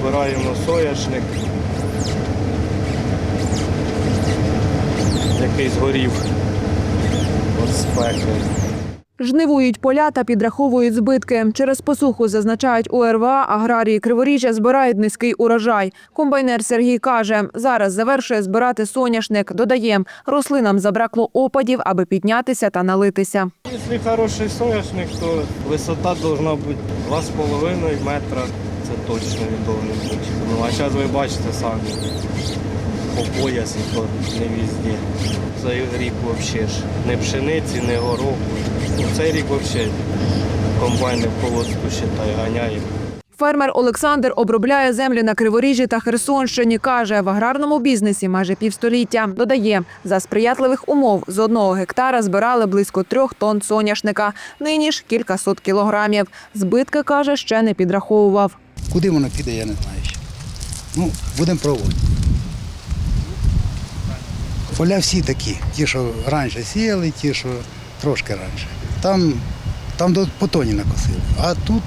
збираємо соняшник, який згорів від спеки. Жнивують поля та підраховують збитки. Через посуху зазначають у РВА, аграрії Криворіжжя збирають низький урожай. Комбайнер Сергій каже, зараз завершує збирати соняшник. Додає, рослинам забракло опадів, аби піднятися та налитися. Якщо хороший соняшник, то висота повинна бути 2,5 метра. Це точно він повинен бути. Ну а зараз ви бачите самі. По пояс то не візді. Цей рік взагалі ж не пшениці, не гороху. Ну, Цей рік взагалі комбайни в колодку считай, ганяє. Фермер Олександр обробляє землі на Криворіжжі та Херсонщині. Каже, в аграрному бізнесі майже півстоліття. Додає, за сприятливих умов з одного гектара збирали близько трьох тонн соняшника. Нині ж кількасот кілограмів. Збитки, каже, ще не підраховував. Куди воно піде, я не знаю ще. Ну, будемо пробувати. Поля всі такі, ті, що раніше сіяли, ті, що трошки раніше. Там, там до по тоні накосили. А тут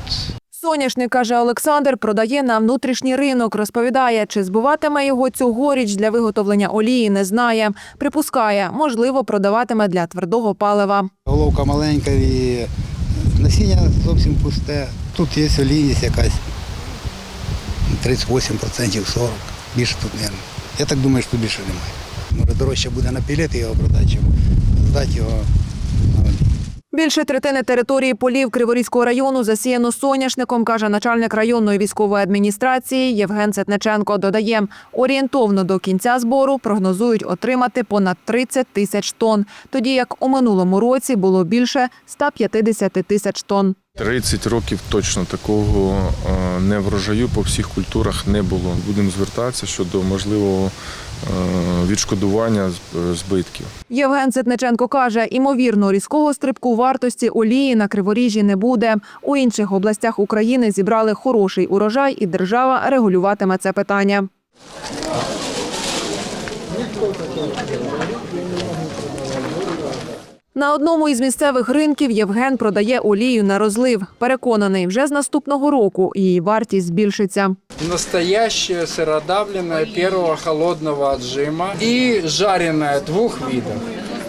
Соняшник, каже Олександр, продає на внутрішній ринок. Розповідає, чи збуватиме його цьогоріч для виготовлення олії, не знає. Припускає, можливо, продаватиме для твердого палива. головка маленька і насіння зовсім пусте. Тут є олійність якась 38%, 40%. Більше тут немає. Я так думаю, що тут більше немає. Може дорожче буде на його продати, здати його. Більше третини території полів Криворізького району засіяно соняшником, каже начальник районної військової адміністрації Євген Сетниченко. Додає, орієнтовно до кінця збору прогнозують отримати понад 30 тисяч тонн, тоді як у минулому році було більше 150 тисяч тонн. 30 років точно такого е, неврожаю по всіх культурах не було. Будемо звертатися щодо можливого відшкодування з- е, збитків. Євген Сетниченко каже, імовірно, різкого стрибку вартості олії на Криворіжжі не буде. У інших областях України зібрали хороший урожай, і держава регулюватиме це питання. На одному із місцевих ринків Євген продає олію на розлив. Переконаний, вже з наступного року її вартість збільшиться. Настоящая сиродавлене первого холодного отжима и жареная двух видов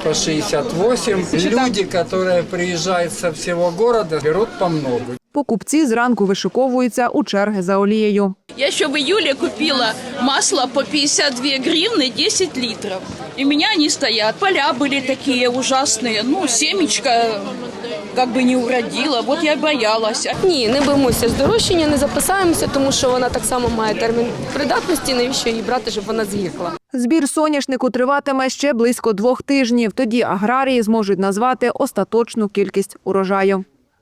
по 68. Люди, которые приезжают со всего города, берут по много. Покупці зранку вишиковуються у черги за олією. Я еще в июле купила масло по 52 гривны 10 литров. И у меня они стоят. Поля были такие ужасные. Ну, семечко как бы не уродила. Вот я боялась. Ні, не боїмося здорожчання, не записаємося, тому що вона так само має термін придатності. Навіщо її брати, щоб вона згіркла? Збір соняшнику триватиме ще близько двох тижнів. Тоді аграрії зможуть назвати остаточну кількість урожаю.